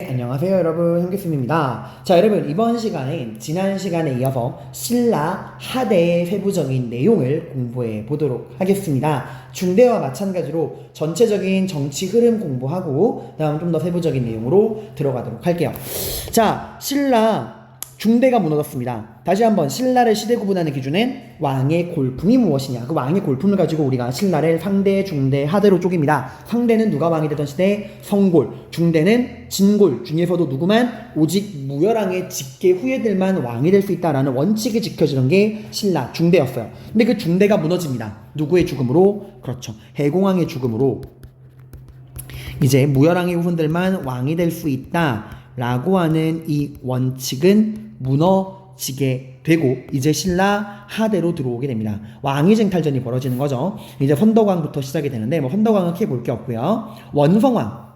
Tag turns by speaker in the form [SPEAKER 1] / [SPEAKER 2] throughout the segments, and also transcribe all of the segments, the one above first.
[SPEAKER 1] 안녕하세요 여러분. 현기쌤입니다. 자 여러분 이번 시간엔 지난 시간에 이어서 신라 하대의 세부적인 내용을 공부해 보도록 하겠습니다. 중대와 마찬가지로 전체적인 정치 흐름 공부하고 다음 좀 더 세부적인 내용으로 들어가도록 할게요. 자 신라 중대가 무너졌습니다. 다시 한번 신라를 시대 구분하는 기준은 왕의 골품이 무엇이냐. 그 왕의 골품을 가지고 우리가 신라를 상대, 중대, 하대로 쪼갭니다. 상대는 누가 왕이 되던 시대 성골, 중대는 진골 중에서도 누구만 오직 무열왕의 직계 후예들만 왕이 될 수 있다라는 원칙이 지켜지는 게 신라 중대였어요. 근데 그 중대가 무너집니다. 누구의 죽음으로? 그렇죠. 해공왕의 죽음으로 이제 무열왕의 후손들만 왕이 될 수 있다 라고 하는 이 원칙은 무너지게 되고 이제 신라 하대로 들어오게 됩니다. 왕위 쟁탈전이 벌어지는 거죠. 이제 선덕왕부터 시작이 되는데 뭐 선덕왕은 크게 볼 게 없고요. 원성왕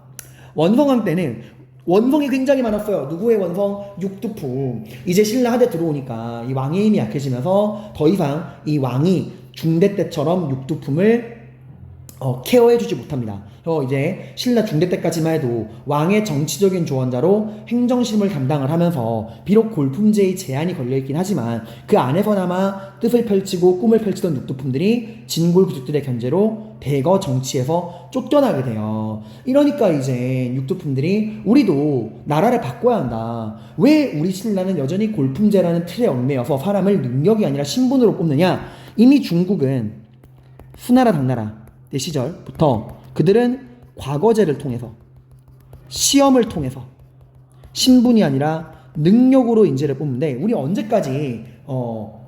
[SPEAKER 1] 원성왕 때는 원성이 굉장히 많았어요. 누구의 원성? 육두품. 이제 신라 하대 들어오니까 이 왕의 힘이 약해지면서 더 이상 이 왕이 중대 때처럼 육두품을 어, 케어해주지 못합니다. 어, 이제 신라 중대 때까지만 해도 왕의 정치적인 조언자로 행정실을 담당을 하면서 비록 골품제의 제한이 걸려있긴 하지만 그 안에서나마 뜻을 펼치고 꿈을 펼치던 육두품들이 진골 부족들의 견제로 대거 정치에서 쫓겨나게 돼요. 이러니까 이제 육두품들이 우리도 나라를 바꿔야 한다. 왜 우리 신라는 여전히 골품제라는 틀에 얽매여서 사람을 능력이 아니라 신분으로 뽑느냐? 이미 중국은 수나라 당나라 때 시절부터 그들은 과거제를 통해서 시험을 통해서 신분이 아니라 능력으로 인재를 뽑는데 우리 언제까지 어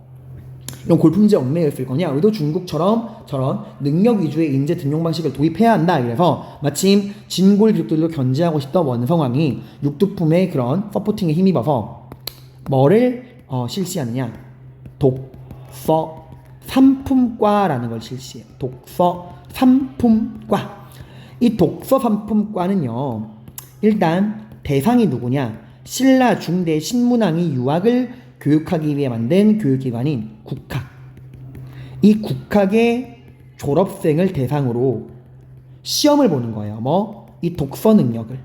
[SPEAKER 1] 이런 골품제 얽매여 있을 거냐? 우리도 중국처럼 저런 능력 위주의 인재 등용 방식을 도입해야 한다. 그래서 마침 진골 귀족들도 견제하고 싶던 원성왕이 육두품의 그런 서포팅에 힘입어서 뭐를 어, 실시하느냐? 독서 삼품과라는 걸 실시해요. 독서 삼품과. 이 독서 삼품과는요. 일단 대상이 누구냐? 신라 중대 신문왕이 유학을 교육하기 위해 만든 교육기관인 국학. 이 국학의 졸업생을 대상으로 시험을 보는 거예요. 뭐? 이 독서 능력을.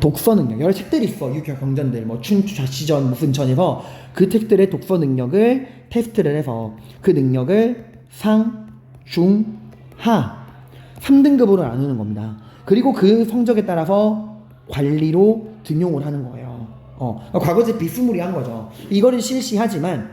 [SPEAKER 1] 독서 능력. 여러 책들이 있어. 유교 경전들. 뭐, 춘추 좌시전 무슨 전에서 그 책들의 독서 능력을 테스트를 해서 그 능력을 상, 중, 하. 3등급으로 나누는 겁니다. 그리고 그 성적에 따라서 관리로 등용을 하는 거예요. 어, 과거제 비스무리한 거죠. 이거를 실시하지만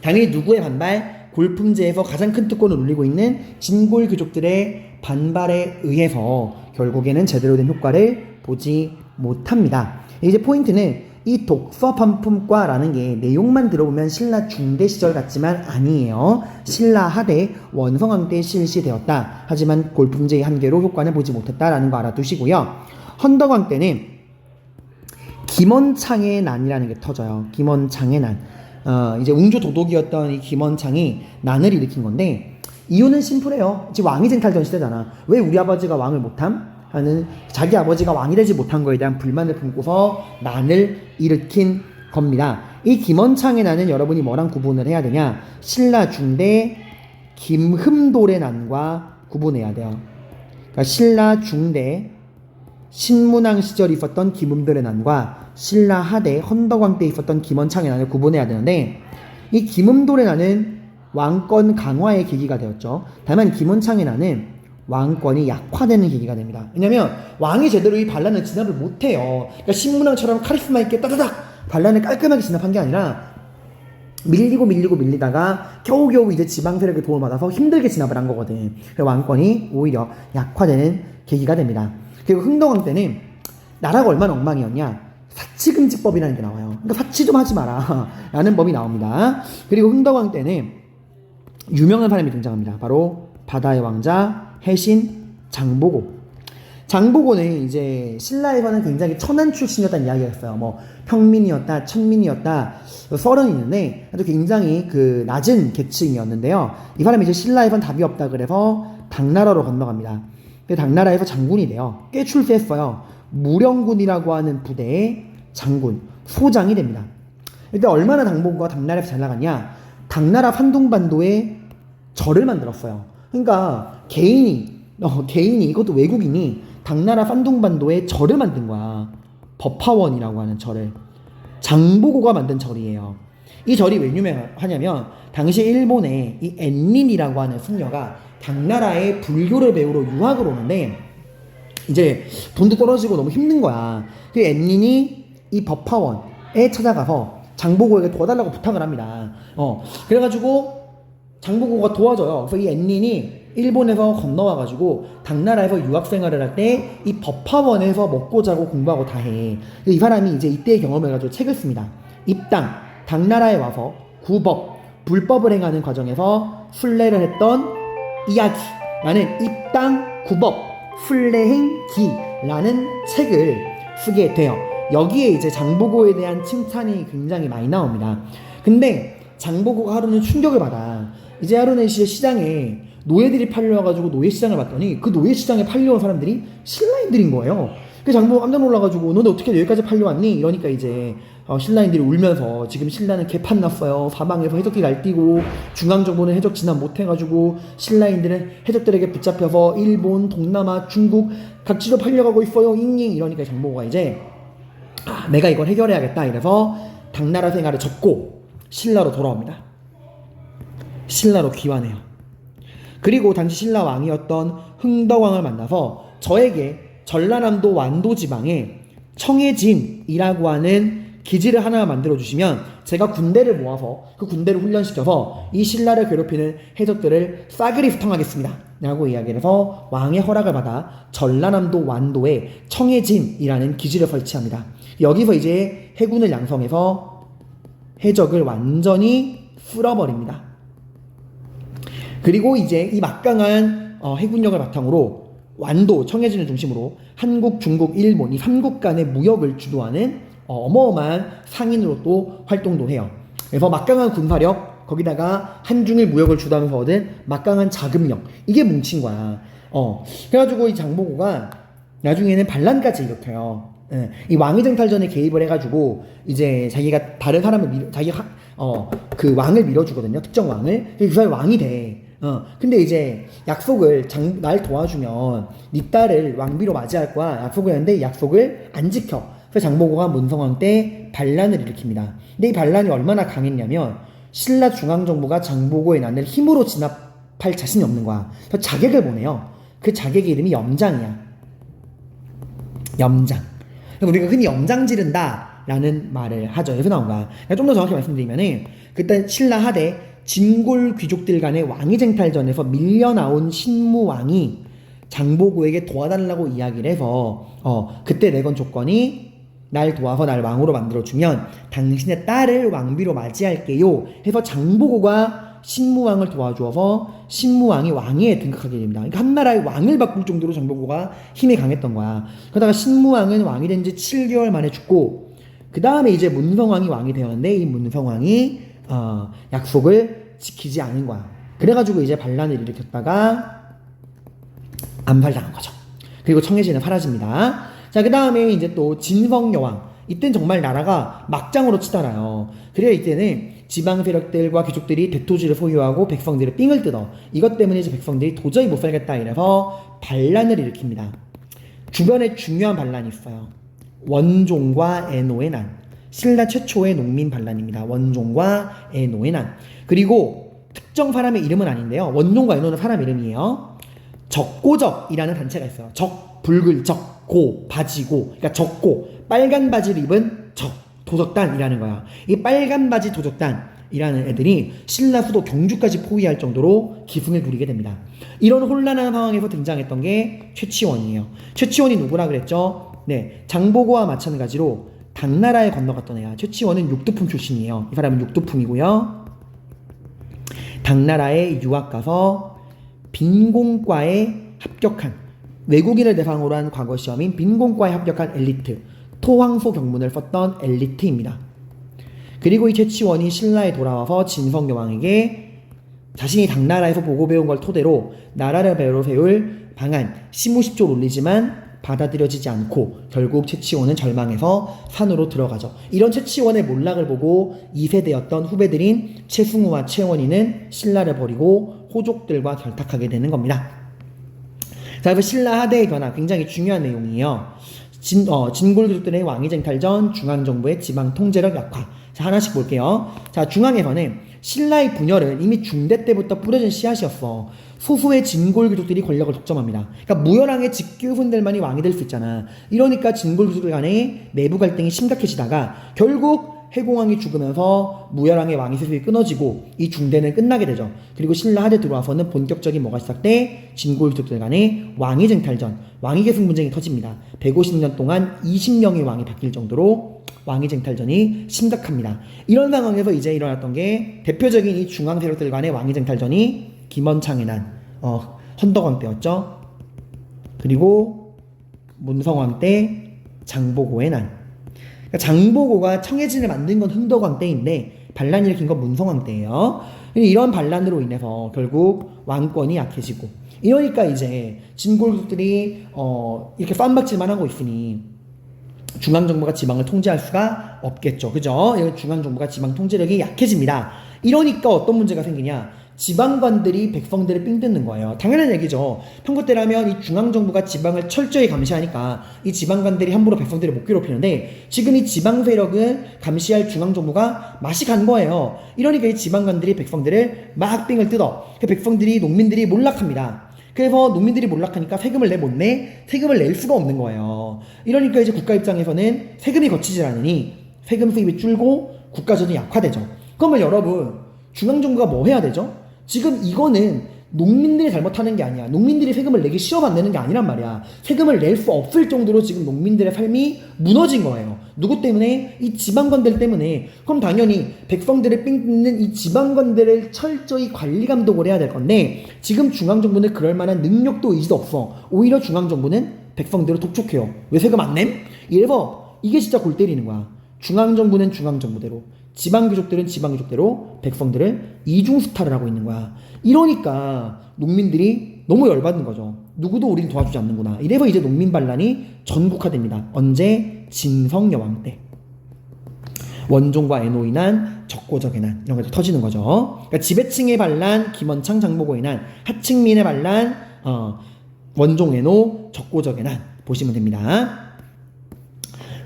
[SPEAKER 1] 당연히 누구의 반발? 골품제에서 가장 큰 특권을 누리고 있는 진골 귀족들의 반발에 의해서 결국에는 제대로 된 효과를 보지 못합니다. 이제 포인트는 이 독서 반품과라는 게 내용만 들어보면 신라 중대 시절 같지만 아니에요. 신라 하대 원성왕 때 실시되었다. 하지만 골품제의 한계로 효과는 보지 못했다라는 거 알아두시고요. 헌덕왕 때는 김원창의 난이라는 게 터져요. 김원창의 난. 어, 이제 웅주 도독이었던 이 김원창이 난을 일으킨 건데 이유는 심플해요. 지금 왕위 쟁탈전 시대잖아. 왜 우리 아버지가 왕을 못함? 하는 자기 아버지가 왕이 되지 못한 거에 대한 불만을 품고서 난을 일으킨 겁니다. 이 김원창의 난은 여러분이 뭐랑 구분을 해야 되냐? 신라 중대 김흠돌의 난과 구분해야 돼요. 그러니까 신라 중대 신문왕 시절에 있었던 김음돌의 난과 신라 하대 헌덕왕 때 있었던 김원창의 난을 구분해야 되는데 이 김음돌의 난은 왕권 강화의 계기가 되었죠. 다만 김원창의 난은 왕권이 약화되는 계기가 됩니다. 왜냐면 왕이 제대로 이 반란을 진압을 못해요. 그러니까 신문왕처럼 카리스마 있게 따다닥 반란을 깔끔하게 진압한 게 아니라 밀리고 밀리고 밀리다가 겨우겨우 이제 지방 세력의 도움을 받아서 힘들게 진압을 한 거거든. 그래서 왕권이 오히려 약화되는 계기가 됩니다. 그리고 흥덕왕 때는 나라가 얼마나 엉망이었냐. 사치금지법이라는 게 나와요. 그러니까 사치 좀 하지 마라. 라는 법이 나옵니다. 그리고 흥덕왕 때는 유명한 사람이 등장합니다. 바로 바다의 왕자 해신 장보고. 장보고는 이제 신라에서는 굉장히 천한 출신이었다는 이야기가 있어요. 뭐 평민이었다, 천민이었다, 썰은 있는데 아주 굉장히 그 낮은 계층이었는데요. 이 사람이 이제 신라에선 답이 없다 그래서 당나라로 건너갑니다. 그 당나라에서 장군이 돼요. 꽤 출세했어요. 무령군이라고 하는 부대의 장군, 소장이 됩니다. 일단 얼마나 당보고가 당나라에서 잘 나갔냐? 당나라 산둥반도에 절을 만들었어요. 그러니까 개인이 어, 개인이 이것도 외국인이 당나라 산둥반도에 절을 만든 거야. 법화원이라고 하는 절을. 장보고가 만든 절이에요. 이 절이 왜 유명하냐면 당시 일본에 이 엔린이라고 하는 승려가 당나라의 불교를 배우러 유학을 오는데 이제 돈도 떨어지고 너무 힘든 거야. 그 엔린이 이 법화원에 찾아가서 장보고에게 도와달라고 부탁을 합니다. 어 그래가지고 장보고가 도와줘요. 그래서 이 엔린이 일본에서 건너와가지고 당나라에서 유학 생활을 할 때 이 법화원에서 먹고 자고 공부하고 다 해. 이 사람이 이제 이때의 경험을 가지고 책을 씁니다. 입당 당나라에 와서 구법 불법을 행하는 과정에서 순례를 했던 이야기라는 입당 구법 순례행기라는 책을 쓰게 돼요. 여기에 이제 장보고에 대한 칭찬이 굉장히 많이 나옵니다. 근데 장보고가 하루는 충격을 받아. 이제 시- 시장에 노예들이 팔려와가지고 노예 시장을 봤더니 그 노예 시장에 팔려온 사람들이 신라인들인 거예요. 그 장보고 깜짝 놀라가지고 너네 어떻게 여기까지 팔려왔니? 이러니까 이제 어, 신라인들이 울면서 지금 신라는 개판 났어요. 사방에서 해적들이 날뛰고 중앙정부는 해적 진압 못해가지고 신라인들은 해적들에게 붙잡혀서 일본, 동남아, 중국 각지로 팔려가고 있어요. 잉잉 이러니까 장보고가 이제 아, 내가 이걸 해결해야겠다 이래서 당나라 생활을 접고 신라로 돌아옵니다. 신라로 귀환해요. 그리고 당시 신라 왕이었던 흥덕왕을 만나서 저에게 전라남도 완도 지방에 청해진이라고 하는 기지를 하나 만들어 주시면 제가 군대를 모아서 그 군대를 훈련시켜서 이 신라를 괴롭히는 해적들을 싸그리 수통하겠습니다. 라고 이야기를 해서 왕의 허락을 받아 전라남도 완도에 청해진이라는 기지를 설치합니다. 여기서 이제 해군을 양성해서 해적을 완전히 쓸어버립니다. 그리고 이제 이 막강한 어, 해군력을 바탕으로 완도, 청해진을 중심으로 한국, 중국, 일본 이 삼국 간의 무역을 주도하는 어, 어마어마한 상인으로 또 활동도 해요. 그래서 막강한 군사력 거기다가 한중일 무역을 주도하면서 얻은 막강한 자금력 이게 뭉친 거야. 어 그래가지고 이 장보고가 나중에는 반란까지 일으켜요. 예, 이 왕위쟁탈전에 개입을 해가지고 이제 자기가 다른 사람을 밀어, 자기가 어그 왕을 밀어주거든요. 특정 왕을 그 사람이 왕이 돼. 어 근데 이제 약속을 장, 날 도와주면 네 딸을 왕비로 맞이할 거야 약속을 했는데 약속을 안 지켜. 그래서 장보고가 문성왕 때 반란을 일으킵니다. 근데 이 반란이 얼마나 강했냐면 신라 중앙정부가 장보고의 난을 힘으로 진압할 자신이 없는 거야. 그래서 자객을 보내요. 그 자객의 이름이 염장이야. 염장. 우리가 흔히 염장 지른다 라는 말을 하죠. 여기서 나온 거야. 좀 더 정확히 말씀드리면은 그때 신라 하대 진골 귀족들 간의 왕위 쟁탈전에서 밀려나온 신무왕이 장보고에게 도와달라고 이야기를 해서 어 그때 내건 조건이 날 도와서 날 왕으로 만들어주면 당신의 딸을 왕비로 맞이할게요 해서 장보고가 신무왕을 도와주어서 신무왕이 왕위에 등극하게 됩니다. 그러니까 한 나라의 왕을 바꿀 정도로 장보고가 힘이 강했던 거야. 그러다가 신무왕은 왕이 된 지 7개월 만에 죽고 그 다음에 이제 문성왕이 왕이 되었는데 이 문성왕이 어, 약속을 지키지 않은 거야. 그래가지고 이제 반란을 일으켰다가 암살당한 거죠. 그리고 청해진은 사라집니다. 자, 그 다음에 이제 또 진성여왕. 이땐 정말 나라가 막장으로 치달아요. 그래야 이때는 지방 세력들과 귀족들이 대토지를 소유하고 백성들을 삥을 뜯어. 이것 때문에 이제 백성들이 도저히 못 살겠다 이래서 반란을 일으킵니다. 주변에 중요한 반란이 있어요. 원종과 에노의 난. 신라 최초의 농민 반란입니다. 원종과 에노의 난. 그리고 특정 사람의 이름은 아닌데요. 원종과 에노는 사람 이름이에요. 적고적이라는 단체가 있어요. 적, 붉을 적, 고, 바지고. 그러니까 적고, 빨간 바지를 입은 적, 도적단이라는 거야. 이 빨간 바지 도적단 이라는 애들이 신라 수도 경주까지 포위할 정도로 기승을 부리게 됩니다. 이런 혼란한 상황에서 등장했던 게 최치원이에요. 최치원이 누구라 그랬죠? 네, 장보고와 마찬가지로 당나라에 건너갔던 애야. 최치원은 육두품 출신이에요. 이 사람은 육두품이고요. 당나라에 유학 가서 빈공과에 합격한 외국인을 대상으로 한 과거 시험인 빈공과에 합격한 엘리트 토황소 경문을 썼던 엘리트입니다. 그리고 이 최치원이 신라에 돌아와서 진성여왕에게 자신이 당나라에서 보고 배운 걸 토대로 나라를 배로 세울 방안 시무십조를 올리지만 받아들여지지 않고 결국 최치원은 절망해서 산으로 들어가죠. 이런 최치원의 몰락을 보고 2세대였던 후배들인 최승우와 최원희는 신라를 버리고 호족들과 결탁하게 되는 겁니다. 자, 그래서 신라 하대의 변화 굉장히 중요한 내용이에요. 진, 어, 진골들의 왕위쟁탈전, 중앙정부의 지방 통제력 약화. 자, 하나씩 볼게요. 자, 중앙에서는 신라의 분열은 이미 중대 때부터 뿌려진 씨앗이었어. 소수의 진골 귀족들이 권력을 독점합니다. 그러니까 무열왕의 직규분들만이 왕이 될 수 있잖아. 이러니까 진골 귀족 간의 내부 갈등이 심각해지다가 결국 해공왕이 죽으면서 무열왕의 왕위 세습이 끊어지고 이 중대는 끝나게 되죠. 그리고 신라 하대 들어와서는 본격적인 뭐가 시작돼 진골귀족들 간의 왕위 쟁탈전, 왕위 계승 분쟁이 터집니다. 150년 동안 20명의 왕이 바뀔 정도로 왕위 쟁탈전이 심각합니다. 이런 상황에서 이제 일어났던 게 대표적인 이 중앙 세력들 간의 왕위 쟁탈전이 김원창의 난, 어, 헌덕왕 때였죠. 그리고 문성왕 때 장보고의 난. 그러니까 장보고가 청해진을 만든 건 흥덕왕 때인데 반란이 일으킨 건 문성왕 때예요. 이런 반란으로 인해서 결국 왕권이 약해지고 이러니까 이제 진골들이 어 이렇게 쌈박질만 하고 있으니 중앙 정부가 지방을 통제할 수가 없겠죠. 그죠? 이건 중앙 정부가 지방 통제력이 약해집니다. 이러니까 어떤 문제가 생기냐? 지방관들이 백성들을 삥 뜯는 거예요. 당연한 얘기죠. 평소 때라면 이 중앙정부가 지방을 철저히 감시하니까 이 지방관들이 함부로 백성들을 못 괴롭히는데 지금 이 지방 세력은 감시할 중앙정부가 맛이 간 거예요. 이러니까 이 지방관들이 백성들을 막 삥을 뜯어. 그 백성들이 농민들이 몰락합니다. 그래서 농민들이 몰락하니까 세금을 내 못 내? 세금을 낼 수가 없는 거예요. 이러니까 이제 국가 입장에서는 세금이 거치질 않으니 세금 수입이 줄고 국가전이 약화되죠. 그러면 여러분 중앙정부가 뭐 해야 되죠? 지금 이거는 농민들이 잘못하는 게 아니야. 농민들이 세금을 내기 싫어서 안 내는 게 아니란 말이야. 세금을 낼 수 없을 정도로 지금 농민들의 삶이 무너진 거예요. 누구 때문에? 이 지방관들 때문에. 그럼 당연히 백성들을 삥뜯는 이 지방관들을 철저히 관리 감독을 해야 될 건데 지금 중앙정부는 그럴 만한 능력도 의지도 없어. 오히려 중앙정부는 백성들을 독촉해요. 왜 세금 안 냄? 이래서 이게 진짜 골 때리는 거야. 중앙정부는 중앙정부대로 지방귀족들은 지방귀족대로 백성들을 이중수탈을 하고 있는 거야. 이러니까 농민들이 너무 열받는 거죠. 누구도 우리는 도와주지 않는구나. 이래서 이제 농민 반란이 전국화됩니다. 언제? 진성 여왕 때. 원종과 애노의 난, 적고적의 난 이런 것들이 터지는 거죠. 그러니까 지배층의 반란, 김원창 장보고의 난, 하층민의 반란, 어, 원종 애노, 적고적의 난 보시면 됩니다.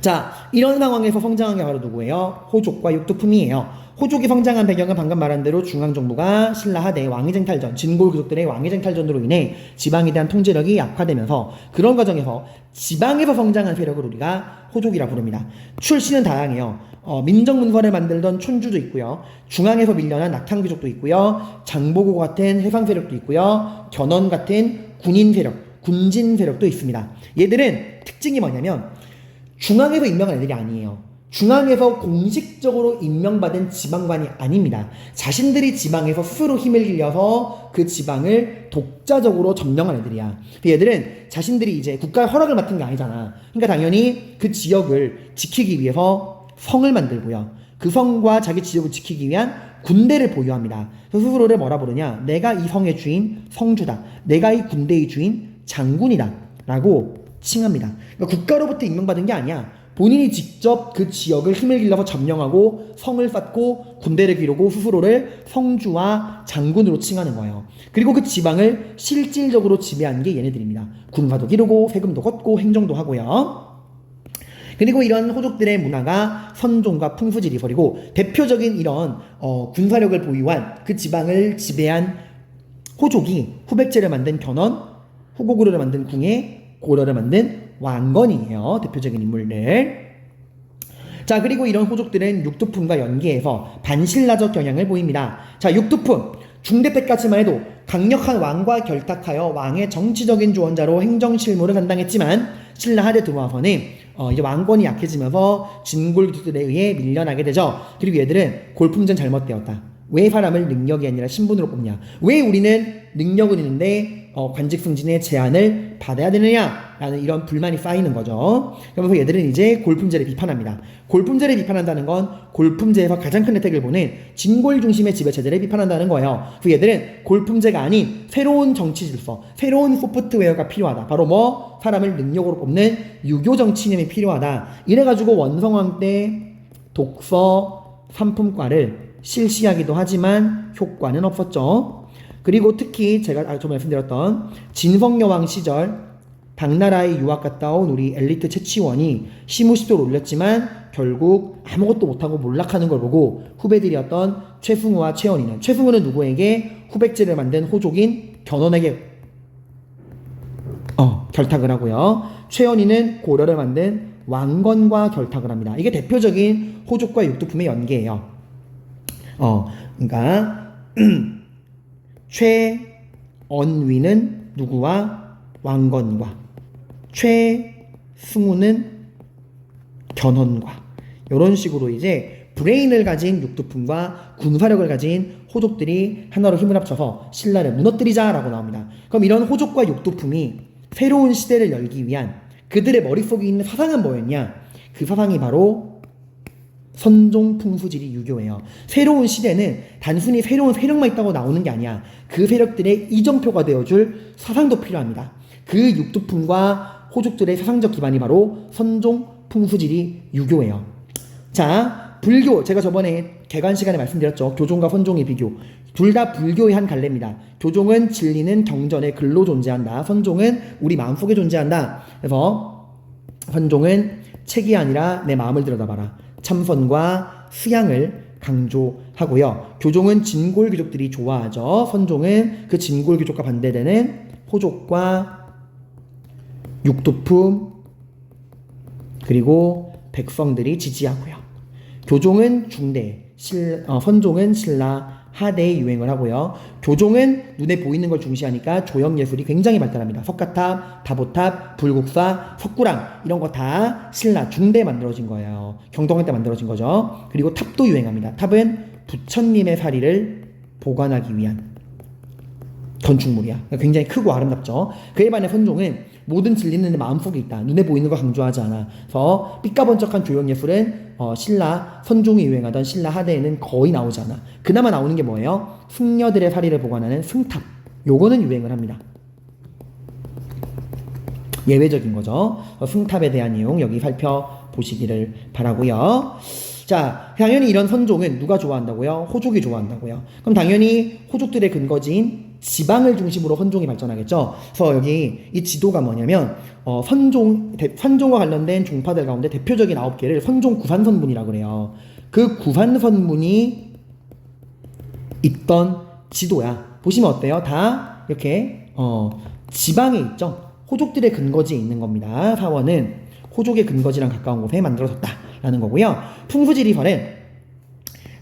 [SPEAKER 1] 자, 이런 상황에서 성장한 게 바로 누구예요? 호족과 육두품이에요. 호족이 성장한 배경은 방금 말한 대로 중앙 정부가 신라 하대 왕위쟁탈전, 진골 귀족들의 왕위쟁탈전으로 인해 지방에 대한 통제력이 약화되면서 그런 과정에서 지방에서 성장한 세력을 우리가 호족이라 부릅니다. 출신은 다양해요. 어, 민정문서를 만들던 촌주도 있고요. 중앙에서 밀려난 낙향 귀족도 있고요. 장보고 같은 해상 세력도 있고요. 견원 같은 군인 세력, 군진 세력도 있습니다. 얘들은 특징이 뭐냐면 중앙에서 임명한 애들이 아니에요. 중앙에서 공식적으로 임명받은 지방관이 아닙니다. 자신들이 지방에서 스스로 힘을 길려서 그 지방을 독자적으로 점령한 애들이야. 그 얘들은 자신들이 이제 국가의 허락을 맡은 게 아니잖아. 그러니까 당연히 그 지역을 지키기 위해서 성을 만들고요. 그 성과 자기 지역을 지키기 위한 군대를 보유합니다. 그래서 스스로를 뭐라 부르냐? 내가 이 성의 주인 성주다. 내가 이 군대의 주인 장군이다. 라고 칭합니다. 그러니까 국가로부터 임명받은 게 아니야. 본인이 직접 그 지역을 힘을 길러서 점령하고 성을 쌓고 군대를 기르고 스스로를 성주와 장군으로 칭하는 거예요. 그리고 그 지방을 실질적으로 지배한 게 얘네들입니다. 군사도 기르고 세금도 걷고 행정도 하고요. 그리고 이런 호족들의 문화가 선종과 풍수지리 버리고 대표적인 이런 어, 군사력을 보유한 그 지방을 지배한 호족이 후백제를 만든 견원, 후고구려를 만든 궁예, 고려를 만든 왕건이에요. 대표적인 인물들. 자, 그리고 이런 호족들은 육두품과 연계해서 반신라적 경향을 보입니다. 자, 육두품. 중대 때까지만 해도 강력한 왕과 결탁하여 왕의 정치적인 조언자로 행정 실무를 담당했지만 신라 하대 들어와서는 어, 이제 왕권이 약해지면서 진골들에 의해 밀려나게 되죠. 그리고 얘들은 골품전 잘못되었다. 왜 사람을 능력이 아니라 신분으로 뽑냐? 왜 우리는 능력은 있는데 어, 관직 승진의 제한을 받아야 되느냐라는 이런 불만이 쌓이는 거죠. 그러면서 얘들은 이제 골품제를 비판합니다. 골품제를 비판한다는 건 골품제에서 가장 큰 혜택을 보는 진골 중심의 지배체제를 비판한다는 거예요. 그 얘들은 골품제가 아닌 새로운 정치 질서, 새로운 소프트웨어가 필요하다. 바로 뭐 사람을 능력으로 뽑는 유교 정치 이념이 필요하다. 이래가지고 원성왕 때 독서 3품과를 실시하기도 하지만 효과는 없었죠. 그리고 특히 제가 아, 좀 말씀드렸던 진성여왕 시절 당나라에 유학 갔다 온 우리 엘리트 채치원이 시무시도를 올렸지만 결국 아무것도 못하고 몰락하는 걸 보고 후배들이었던 최승우와 최원희는 최승우는 누구에게 후백제를 만든 호족인 견훤에게 어, 결탁을 하고요. 최연희는 고려를 만든 왕건과 결탁을 합니다. 이게 대표적인 호족과 육두품의 연계예요. 어, 그러니까 최언위는 누구와 왕건과 최승우는 견훤과 이런 식으로 이제 브레인을 가진 육두품과 군사력을 가진 호족들이 하나로 힘을 합쳐서 신라를 무너뜨리자라고 나옵니다. 그럼 이런 호족과 육두품이 새로운 시대를 열기 위한 그들의 머릿속에 있는 사상은 뭐였냐? 그 사상이 바로 선종 풍수지리 유교예요. 새로운 시대는 단순히 새로운 세력만 있다고 나오는 게 아니야. 그 세력들의 이정표가 되어줄 사상도 필요합니다. 그 육두품과 호족들의 사상적 기반이 바로 선종 풍수지리 유교예요. 자, 불교 제가 저번에 개관 시간에 말씀드렸죠. 교종과 선종의 비교. 둘 다 불교의 한 갈래입니다. 교종은 진리는 경전의 글로 존재한다. 선종은 우리 마음속에 존재한다. 그래서 선종은 책이 아니라 내 마음을 들여다봐라. 참선과 수양을 강조하고요. 교종은 진골 귀족들이 좋아하죠. 선종은 그 진골 귀족과 반대되는 호족과 육두품 그리고 백성들이 지지하고요. 교종은 중대, 실, 어, 선종은 신라, 하대에 유행을 하고요. 교종은 눈에 보이는 걸 중시하니까 조형 예술이 굉장히 발달합니다. 석가탑, 다보탑, 불국사, 석구랑 이런 거 다 신라 중대에 만들어진 거예요. 경동할 때 만들어진 거죠. 그리고 탑도 유행합니다. 탑은 부처님의 사리를 보관하기 위한 건축물이야. 굉장히 크고 아름답죠. 그에 반해 선종은 모든 진리는 내 마음속에 있다. 눈에 보이는 거 강조하지 않아. 그래서 삐까번쩍한 조형 예술은 어, 신라 선종이 유행하던 신라 하대에는 거의 나오지 않아. 그나마 나오는 게 뭐예요? 승려들의 사리를 보관하는 승탑. 요거는 유행을 합니다. 예외적인 거죠. 어, 승탑에 대한 내용 여기 살펴보시기를 바라고요. 자, 당연히 이런 선종은 누가 좋아한다고요? 호족이 좋아한다고요. 그럼 당연히 호족들의 근거지인 지방을 중심으로 선종이 발전하겠죠. 그래서 여기 이 지도가 뭐냐면 어, 선종 대, 선종과 관련된 종파들 가운데 대표적인 아홉 개를 선종 구산선문이라고 그래요. 그 구산선문이 있던 지도야. 보시면 어때요? 다 이렇게 어, 지방에 있죠. 호족들의 근거지에 있는 겁니다. 사원은 호족의 근거지랑 가까운 곳에 만들어졌다라는 거고요. 풍수지리설은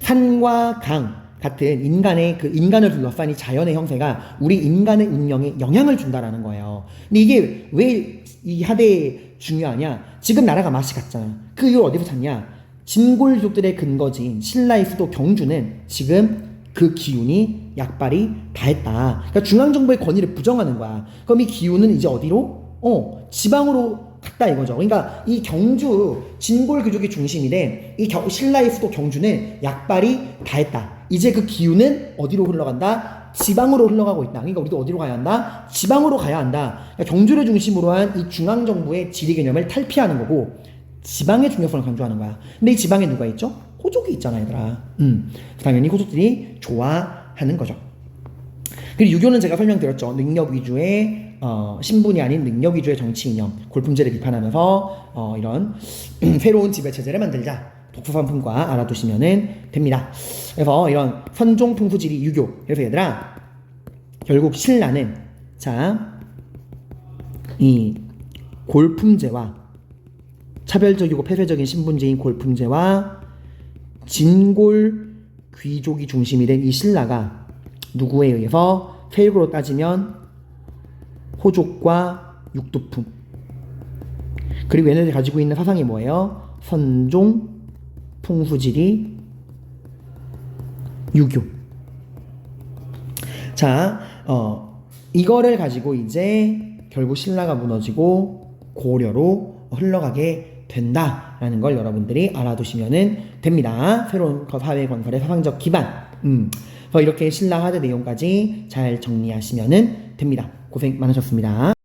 [SPEAKER 1] 산과 강 같은 인간의 그 인간을 둘러싼 이 자연의 형태가 우리 인간의 운명에 영향을 준다라는 거예요. 근데 이게 왜 이 하대에 중요하냐? 지금 나라가 맛이 갔잖아. 그 이유를 어디서 찾냐? 진골족들의 근거지인 신라의 수도 경주는 지금 그 기운이 약발이 다 했다. 그러니까 중앙정부의 권위를 부정하는 거야. 그럼 이 기운은 이제 어디로? 어, 지방으로 갔다 이거죠. 그러니까 이 경주 진골 귀족이 중심이 된이 신라의 수도 경주는 약발이 다 했다. 이제 그 기운은 어디로 흘러간다? 지방으로 흘러가고 있다. 그러니까 우리도 어디로 가야 한다? 지방으로 가야 한다. 그러니까 경주를 중심으로 한 이 중앙 정부의 지리 개념을 탈피하는 거고 지방의 중요성을 강조하는 거야. 근데 이 지방에 누가 있죠? 호족이 있잖아, 얘들아. 음. 당연히 호족들이 좋아하는 거죠. 그리고 유교는 제가 설명드렸죠. 능력 위주의 어, 신분이 아닌 능력 위주의 정치 이념, 골품제를 비판하면서 어, 이런 새로운 지배 체제를 만들자. 독수산품과 알아두시면 됩니다. 그래서 이런 선종 풍수지리 유교. 그래서 얘들아 결국 신라는 자 이 골품제와 차별적이고 폐쇄적인 신분제인 골품제와 진골 귀족이 중심이 된 이 신라가 누구에 의해서 세력으로 따지면 호족과 육두품 그리고 얘네들이 가지고 있는 사상이 뭐예요? 선종, 풍수지리, 유교. 자, 어, 이거를 가지고 이제 결국 신라가 무너지고 고려로 흘러가게 된다라는 걸 여러분들이 알아두시면 됩니다. 새로운 사회 건설의 사상적 기반. 음. 이렇게 신라 하드 내용까지 잘 정리하시면 됩니다. 고생 많으셨습니다.